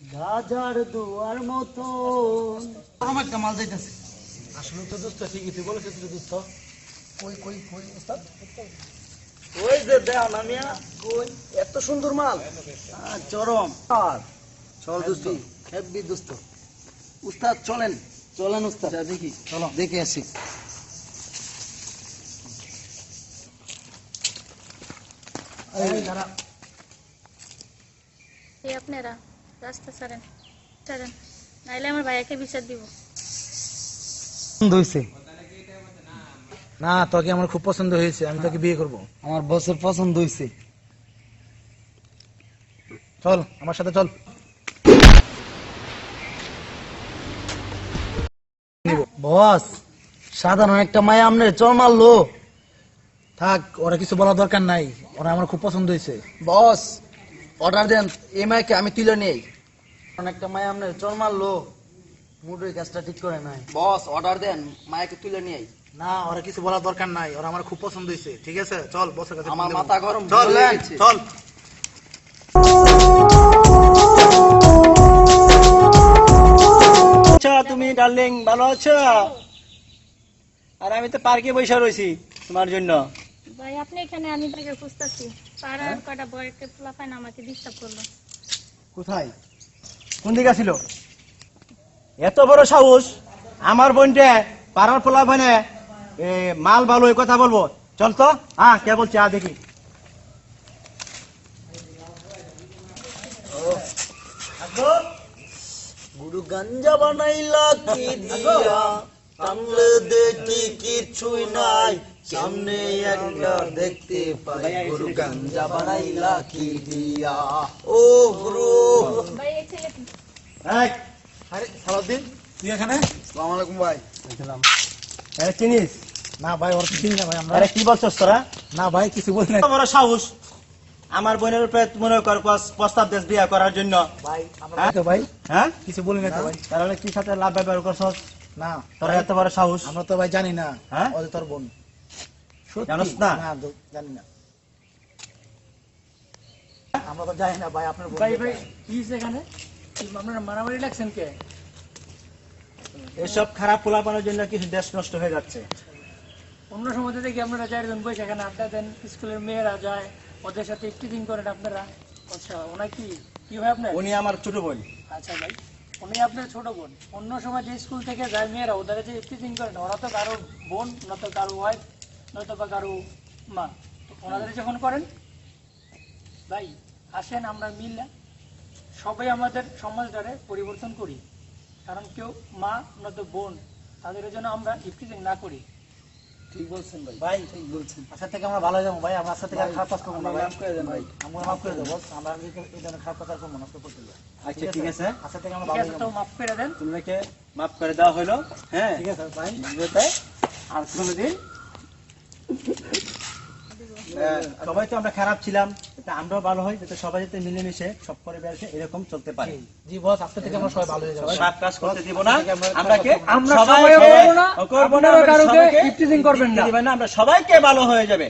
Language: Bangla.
রাজার দুয়ার মতন আমার একটা যাইতেছে। আসলে তো দোস্ত ঠিকই তুই বলেছিস তো দোস্ত। কই কই কই উস্তাদ ওই যে দেও না মিয়া কই? এত সুন্দর মাল। চরম। আর চল দোস্ত। হেভি দোস্ত। উস্তাদ চলেন। চলেন উস্তাদ দেখি। চলো। দেখে আসি। এই আপনারা। রাস্তা ছাড়েন ছাড়েন। নাইলে আমার ভাইয়াকে বিচার দিব। হয়েছে না তোকে আমার খুব পছন্দ হয়েছে আমি তোকে বিয়ে করব। আমার বসের পছন্দ হইছে। চল আমার সাথে চল। বস সাধারণ একটা মায়া আমনে চল মারলো। থাক ওরা কিছু বলার দরকার নাই ওরা আমার খুব পছন্দ হয়েছে। বস অর্ডার দেন এই মাইকে আমি তুলে নেই। একটা মায়া আমনে চল মারলো মুডের কাজটা ঠিক করে নাই। বস অর্ডার দেন মায়াকে তুলে নিয়ে না ওরা কিছু বলার দরকার নাই ওরা আমার খুব পছন্দ হয়েছে ঠিক আছে? চল বসের কাছে আমার মাথা গরম চল হয়ে চল। আচ্ছা তুমি ডার্লিং ভালো আছো? আর আমি তো পার্কে বসে রয়েছি তোমার জন্য। ভাই আপনি এখানে আমি তাকে খুঁজতেছি। পাড়ার কটা বয়কে পোলাপাইন আমাকে ডিস্টার্ব করল। কোথায়? দিকে ছিল এত বড় সাহস? আমার বোনটা পাড়ার পোলা ভানে মাল ভালো এই কথা বলব। চল তো হ্যাঁ কে বলছে আ দেখি। গুরু গাঞ্জা বানাইলা কি দিয়া? টানলে দেখি কিছুই নাই। সামনে একটা দেখতে পাই। গুরু গাঞ্জা বানাইলা কি দিয়া? ও গুরু। এই ছেলে কি? এই, আরে সালাউদ্দিন তুই এখানে? আসসালামু আলাইকুম ভাই। আরে চিনিস? না ভাই ওরা চিনি না ভাই আমরা আরে কি বলছস তোরা? না ভাই কিছু বলি না। এত সাহস। আমার বোনের উপরে মনে কর প্রস্তাব দেশ বিয়ে করার জন্য। ভাই আমরা হ্যাঁ? তো ভাই? হ্যাঁ? কিছু বলি না তো ভাই। তাহলে কি সাথে লাভ ব্যবহার করছস? না। তোরা এত বড় সাহস। আমরা তো ভাই জানি না। হ্যাঁ? ওদের তোর বোন? জানোস না? না জানি না। আমরা তো জানি না ভাই আপনার ভাই ভাই কি সেখানে আপনারা মারামারি লাগছেন কে এসব খারাপ পোলাপানোর জন্য কিছু দেশ নষ্ট হয়ে যাচ্ছে? অন্য সময় দেখি আপনারা চারজন বসে এখানে আড্ডা দেন স্কুলের মেয়েরা যায় ওদের সাথে টিচিং করেন আপনারা। আচ্ছা ওনা কি কি হয় আপনার? উনি আমার ছোট বোন। আচ্ছা ভাই উনি আপনার ছোট বোন। অন্য সময় যে স্কুল থেকে যায় মেয়েরা ওদের যে টিচিং করেন ওরা তো কারও বোন নয়তো কারও ওয়াইফ নয়তো বা কারও মা। তো ওনাদের যখন করেন ভাই আসেন আমরা মিললে সবাই আমাদের সমাজটারে পরিবর্তন করি। কারণ কেউ মা নয়তো বোন তাদের জন্য আমরা ইফটিজিং না করি। ঠিক বলছেন ভাই। ভাই ঠিক বলছেন। আজকে থেকে আমরা ভালো যাব ভাই। আমরা আজকে থেকে আর খারাপ কাজ করব না ভাই। মাফ করে দেন ভাই। আমরা মাফ করে দেবো। আমরা এই- ধরনের খারাপ কাজ আর করব না করতে আচ্ছা ঠিক আছে? আজকে থেকে আমরা ভালো যাব। মাফ করে দেন। তোমাকে মাফ করে দেওয়া হলো হ্যাঁ? ঠিক আছে ভাই। বুঝতে আর কোনোদিন? সবাই তো আমরা খারাপ ছিলাম। যাতে আমরাও ভালো হই যাতে সবাই যাতে মিলেমিশে সব পরিবারকে এরকম চলতে পারে। জি বস আজকে থেকে আমরা সবাই ভালো হয়ে যাব। কাজ করতে দিব না। আমরা আমরা কে? করব না, করব না কারোকে করবেন না। আমরা সবাইকে ভালো হয়ে যাবে।